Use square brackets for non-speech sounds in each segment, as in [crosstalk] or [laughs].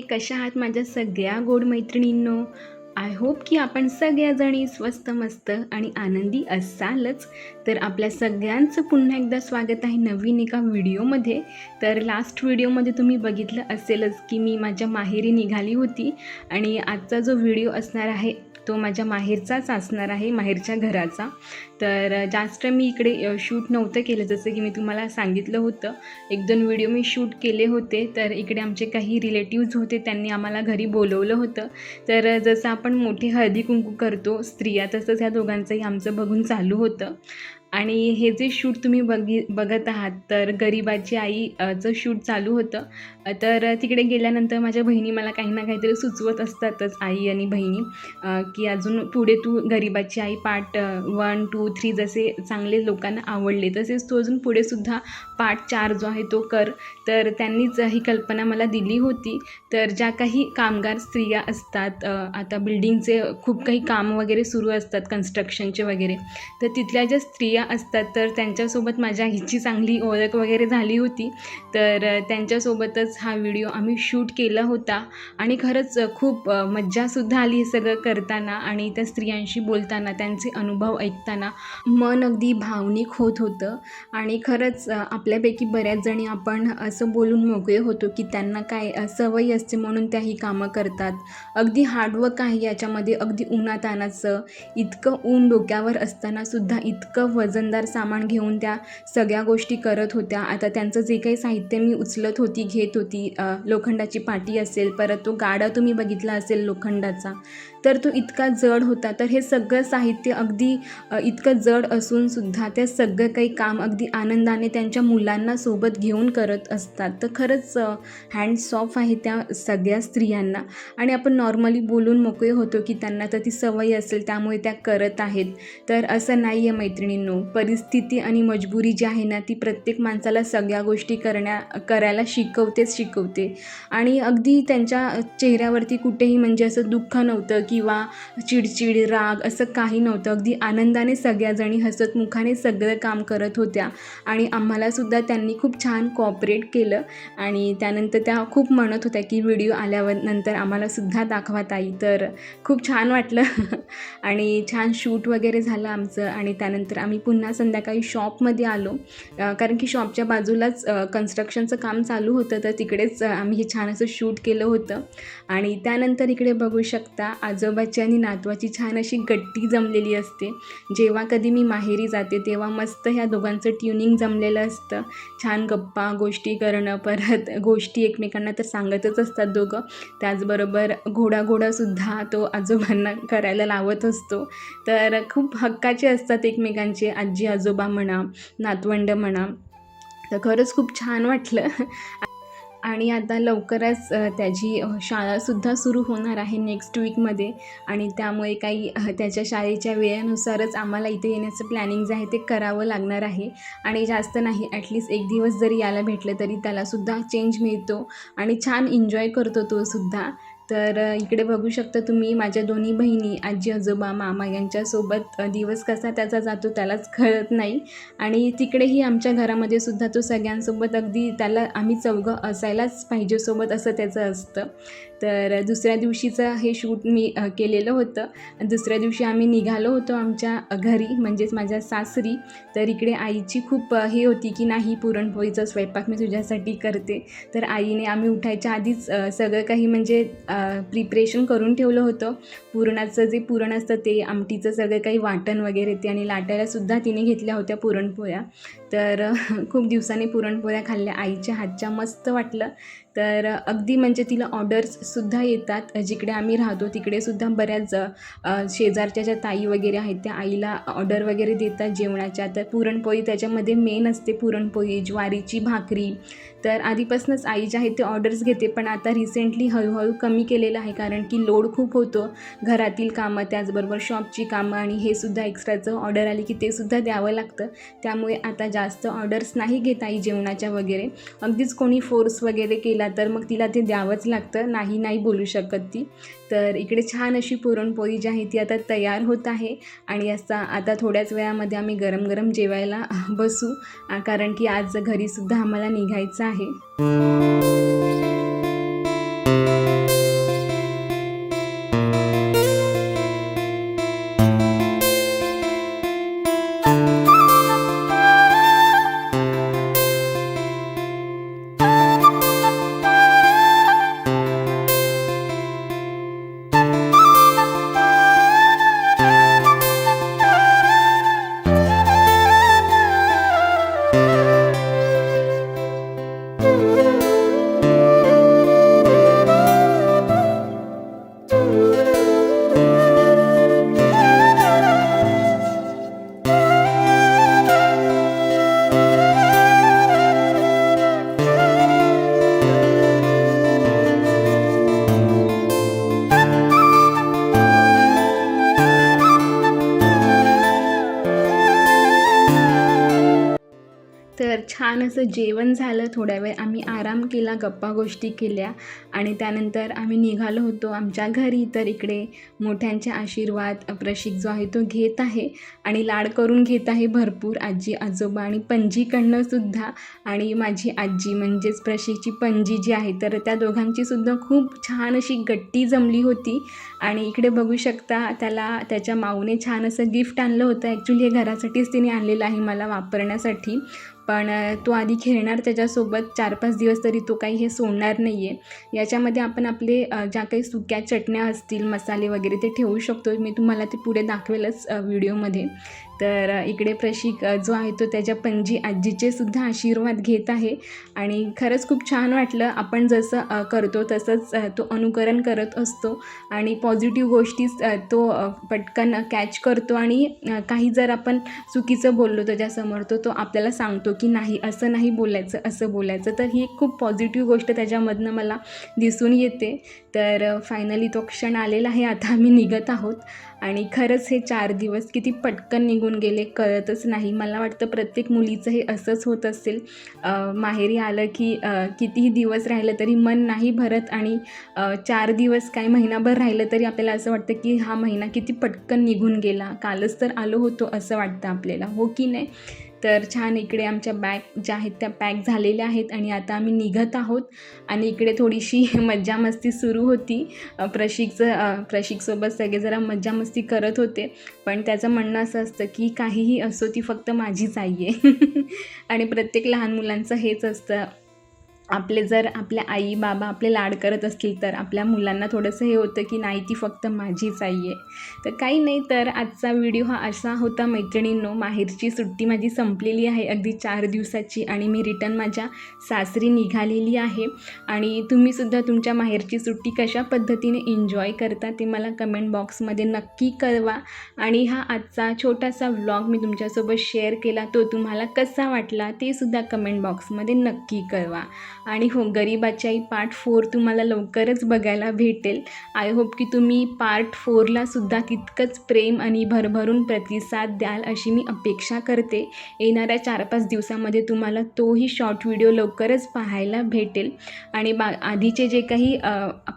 कशा आहात माझ्या सगळ्या गोड मैत्रिणींनो? आय होप की आपण सगळ्याजणी स्वस्त मस्त आणि आनंदी असालच. तर आपल्या सगळ्यांचं पुन्हा एकदा स्वागत आहे नवीन एका व्हिडिओमध्ये. तर लास्ट व्हिडिओमध्ये तुम्ही बघितलं असेलच की मी माझ्या माहेरी निघाली होती आणि आजचा जो व्हिडिओ असणार आहे तो माझ्या माहेरचाच असणार आहे माहेरच्या घराचा. तर जास्त मी इकडे शूट नव्हतं केलं. जसं की मी तुम्हाला सांगितलं होतं एक दोन व्हिडिओ मी शूट केले होते. तर इकडे आमचे काही रिलेटिव्ज होते त्यांनी आम्हाला घरी बोलवलं होतं. तर जसं आपण मोठी हळदी कुंकू करतो स्त्रिया तसंच ह्या दोघांचंही आमचं बघून चालू होतं. आणि हे जे शूट तुम्ही बघी बघत आहात तर गरिबाची आई चं शूट चालू होतं तर तिकडे गेल्यानंतर माझ्या बहिणी मला काही ना काहीतरी सुचवत असतातच आई आणि बहिणी की अजून पुढे तू गरिबाची आई पार्ट वन टू थ्री जसे चांगले लोकांना आवडले तसेच तू अजून पुढे सुद्धा पार्ट चार जो आहे तो कर. तर त्यांनीच ही कल्पना मला दिली होती. तर ज्या काही कामगार स्त्रिया असतात आता बिल्डिंगचे खूप काही काम वगैरे सुरू असतात कन्स्ट्रक्शनचे वगैरे तर तिथल्या ज्या स्त्रिया असतात तर त्यांच्यासोबत माझ्या आईची चांगली ओळख वगैरे झाली होती. तर त्यांच्यासोबतच हा व्हिडिओ आम्ही शूट केला होता. आणि खरंच खूप मज्जासुद्धा आली हे सगळं करताना आणि त्या स्त्रियांशी बोलताना त्यांचे अनुभव ऐकताना मन अगदी भावनिक होत होतं. आणि खरंच आपल्यापैकी बऱ्याच जणी आपण असं बोलून मोकळे होतो की त्यांना काय सवयी सवय असते म्हणून त्या ही कामं करतात. अगदी हार्डवर्क आहे याच्यामध्ये अगदी उन्हातानाचं इतकं ऊन डोक्यावर असताना सुद्धा इतकं वजनदार सामान घेऊन त्या सगळ्या गोष्टी करत होत्या. आता त्यांचं जे काही साहित्य मी उचलत होती घेत होती लोखंडाची पाटी असेल परत तो गाडा तुम्ही बघितला असेल लोखंडाचा तर तो इतका जड होता. तर हे सगळं साहित्य अगदी इतकं जड असून सुद्धा ते सगळं काही काम अगदी आनंदाने त्यांच्या मुलांना सोबत घेऊन करत असतात. तर खरंच हँड्स ऑफ आहे त्या सगळ्या स्त्रियांना. आणि आपण नॉर्मली बोलून मोकळे होतो की त्यांना तर ती सवय असेल त्यामुळे त्या करत आहेत. तर असं नाही आहे मैत्रिणींनो. परिस्थिती आणि मजबुरी जी आहे ना ती प्रत्येक माणसाला सगळ्या गोष्टी करण्या करायला शिकवतेच शिकवते. आणि अगदी त्यांच्या चेहऱ्यावरती कुठेही म्हणजे असं दुःख नव्हतं किंवा चिडचिड राग असं काही नव्हतं. अगदी आनंदाने सगळ्याजणी हसतमुखाने सगळं काम करत होत्या. आणि आम्हालासुद्धा त्यांनी खूप छान कॉपरेट केलं. आणि त्यानंतर त्या खूप म्हणत होत्या की व्हिडिओ आल्यावर नंतर आम्हालासुद्धा दाखवा ताई. तर खूप छान वाटलं. [laughs] आणि छान शूट वगैरे झालं आमचं. आणि त्यानंतर आम्ही पुन्हा संध्याकाळी शॉपमध्ये आलो. कारण की शॉपच्या बाजूलाच कन्स्ट्रक्शनचं काम चालू होतं तर तिकडेच आम्ही हे छान असं शूट केलं होतं. आणि त्यानंतर इकडे बघू शकता आजोबाची आणि नातवाची छान अशी गट्टी जमलेली असते. जेव्हा कधी मी माहेरी जाते तेव्हा मस्त ह्या दोघांचं ट्युनिंग जमलेलं असतं. छान गप्पा गोष्टी करणं परत गोष्टी एकमेकांना तर सांगतच असतात दोघं. त्याचबरोबर घोडाघोडासुद्धा तो आजोबांना करायला लावत असतो. तर खूप हक्काचे असतात एकमेकांचे. आजी आजोबा म्हणा नातवंड म्हणा तर खरंच खूप छान वाटलं. आणि आता लवकरच त्याची शाळासुद्धा सुरू होणार आहे नेक्स्ट वीकमध्ये आणि त्यामुळे काही त्याच्या शाळेच्या वेळेनुसारच आम्हाला इथे येण्याचं प्लॅनिंग जे आहे ते करावं लागणार आहे. आणि जास्त नाही ॲटलिस्ट एक दिवस जरी यायला भेटलं तरी त्यालासुद्धा चेंज मिळतो. आणि छान एन्जॉय करतो तो सुद्धा. तर इकडे बघू शकता तुम्ही माझ्या दोन्ही बहिणी आजी आजोबा मामा यांच्यासोबत दिवस कसा त्याचा जातो त्यालाच कळत नाही. आणि तिकडेही आमच्या घरामध्ये सुद्धा तो सगळ्यांसोबत अगदी त्याला आम्ही चौघं असायलाच पाहिजे सोबत असं त्याचं असतं. तर दुसऱ्या दिवशीचं हे शूट मी केलेलं होतं. दुसऱ्या दिवशी आम्ही निघालो होतो आमच्या घरी म्हणजेच माझ्या सासरी. तर इकडे आईची खूप हे होती की नाही पुरणपोळीचा स्वयंपाक मी तुझ्यासाठी करते. तर आईने आम्ही उठायच्या आधीच सगळं काही म्हणजे प्रिपरेशन करून ठेवलं होतं. पुरणाचं जे पुरण असतं ते आमटीचं सगळं काही वाटण वगैरे ते आणि लाटायलासुद्धा तिने घेतल्या होत्या पुरणपोळ्या. तर खूप दिवसांनी पुरणपोळ्या खाल्ल्या. आईच्या हातच्या मस्त वाटलं. तर अगदी म्हणजे तिला ऑर्डर्ससुद्धा येतात जिकडे आम्ही राहतो तिकडेसुद्धा बऱ्याच शेजारच्या ज्या ताई वगैरे आहेत त्या आईला ऑर्डर वगैरे देतात जेवणाच्या. तर पुरणपोळी त्याच्यामध्ये मेन असते पुरणपोळी ज्वारीची भाकरी. तर आधीपासूनच आई जे आहे ते ऑर्डर्स घेते पण आता रिसेंटली हळूहळू कमी केलेलं आहे कारण की लोड खूप होतो. घरातील कामं त्याचबरोबर शॉपची कामं आणि हे सुद्धा एक्स्ट्राचं ऑर्डर आली की ते सुद्धा द्यावं लागतं. त्यामुळे आता जास्त ऑर्डर्स नाही घेत आई जेवणाच्या वगैरे. अगदीच कोणी फोर्स वगैरे केला तर मग तिला ते द्यावंच लागतं. नाही नाही बोलू शकत ती. तर इकडे छान अशी पुरणपोळी जी आहे ती आता तयार होत आहे. आणि असा आता थोड्याच वेळामध्ये आम्ही गरम गरम जेवायला [laughs] बसू. कारण की आज घरीसुद्धा आम्हाला निघायचं आहे. तर छान असं जेवण झालं थोड्या वेळ. आम्ही आराम केला गप्पा गोष्टी केल्या आणि त्यानंतर आम्ही निघालो होतो आमच्या घरी. तर इकडे मोठ्यांचे आशीर्वाद प्रशिक जो आहे तो घेत आहे आणि लाड करून घेत आहे भरपूर. आजी आजोबा आणि पणजीकडनं सुद्धा आणि माझी आजी म्हणजेच प्रशिकची पणजी जी आहे तर त्या दोघांची सुद्धा खूप छान अशी गट्टी जमली होती. आणि इकडे बघू शकता त्याला त्याच्या माऊने छान असं गिफ्ट आणलं होतं. ॲक्च्युली हे घरासाठीच तिने आणलेलं आहे मला वापरण्यासाठी. पण तो आधी खेळणार त्याच्यासोबत चार पाच दिवस तरी तो काही हे सोडणार नाही आहे याच्यामध्ये आपण आपले ज्या काही सुक्या चटण्या असतील मसाले वगैरे ते ठेवू शकतो मी तुम्हाला ते पुढे दाखवेलच व्हिडिओमध्ये. तर इकडे प्रशिक जो आहे तो त्याच्या पणजी आजीचे सुद्धा आशीर्वाद घेत आहे. आणि खरंच खूप छान वाटलं आपण जसं करतो तसंच तो अनुकरण करत असतो. आणि पॉझिटिव्ह गोष्टीच तो पटकन कॅच करतो. आणि काही जर आपण चुकीचं बोललो त्याच्यासमोर तो तो आपल्याला सांगतो की नाही असं नाही बोलायचं असं बोलायचं. तर ही एक खूप पॉझिटिव्ह गोष्ट त्याच्यामधनं मला दिसून येते. तर फायनली तो क्षण आलेला आहे. आता आम्ही निघत आहोत. आणि खरंच हे चार दिवस किती पटकन निघून गेले कळतच नाही. मला वाटतं प्रत्येक मुलीचं हे असंच होत असेल माहेरी आलं की कितीही दिवस राहिलं तरी मन नाही भरत आणि चार दिवस काय महिनाभर राहिलं तरी आपल्याला असं वाटतं की हा महिना किती पटकन निघून गेला. कालच तर आलो होतो असं वाटतं आपल्याला. हो की नाही? तर छान इकडे आमच्या बॅग ज्या आहेत त्या पॅक झालेल्या आहेत आणि आता आम्ही निघत आहोत. आणि इकडे थोडीशी [laughs] मज्जा मस्ती सुरू होती. प्रशिकचं प्रशिकसोबत सगळे जरा मज्जा मस्ती करत होते. पण त्याचं म्हणणं असं असतं की काहीही असो ती फक्त माझीच आई आहे. [laughs] आणि प्रत्येक लहान मुलांचं हेच असतं. आपले जर आपल्या आई बाबा आपले लाड करत असतील तर आपल्या मुलांना थोडंसं हे होतं की नाही ती फक्त माझीच आई आहे. तर काही नाही तर आजचा व्हिडिओ हा असा होता मैत्रिणींनो. माहेरची सुट्टी माझी संपलेली आहे अगदी चार दिवसाची आणि मी रिटर्न माझ्या सासरी निघालेली आहे. आणि तुम्हीसुद्धा तुमच्या माहेरची सुट्टी कशा पद्धतीने एन्जॉय करता ते मला कमेंट बॉक्समध्ये नक्की कळवा. आणि हा आजचा छोटासा व्लॉग मी तुमच्यासोबत शेअर केला तो तुम्हाला कसा वाटला ते सुद्धा कमेंट बॉक्समध्ये नक्की कळवा. आणि हो गरीबाच्याही आई पार्ट फोर तुम्हाला लवकरच बघायला भेटेल. आय होप की तुम्ही पार्ट फोरला सुद्धा तितकंच प्रेम आणि भरभरून प्रतिसाद द्याल अशी मी अपेक्षा करते. येणाऱ्या चार पाच दिवसामध्ये तुम्हाला तोही शॉर्ट व्हिडिओ लवकरच पाहायला भेटेल. आणि बा आधीचे जे काही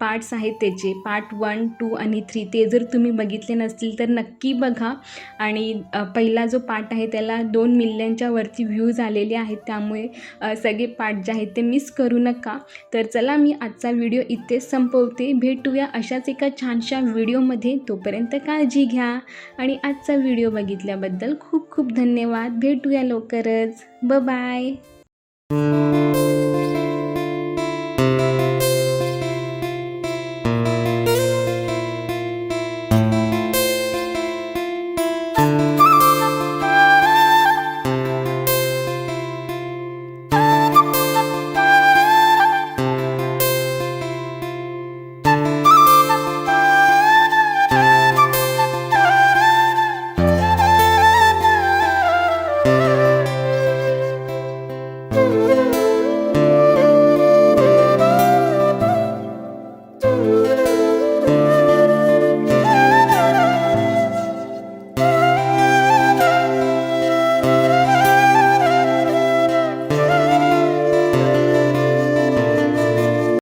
पार्ट्स आहेत त्याचे पार्ट वन टू आणि थ्री ते जर तुम्ही बघितले नसतील तर नक्की बघा. आणि पहिला जो पार्ट आहे त्याला दोन मिलियनच्या वरती व्ह्यूज आलेले आहेत. त्यामुळे सगळे पार्ट जे आहेत ते मिस करू नका. तर चला मी आजचा व्हिडिओ इथेच संपवते. भेटूया अशाच एका छानशा व्हिडिओमध्ये. तोपर्यंत काळजी घ्या. आणि आजचा व्हिडिओ बघितल्याबद्दल खूप खूप धन्यवाद. भेटूया लवकरच. ब बाय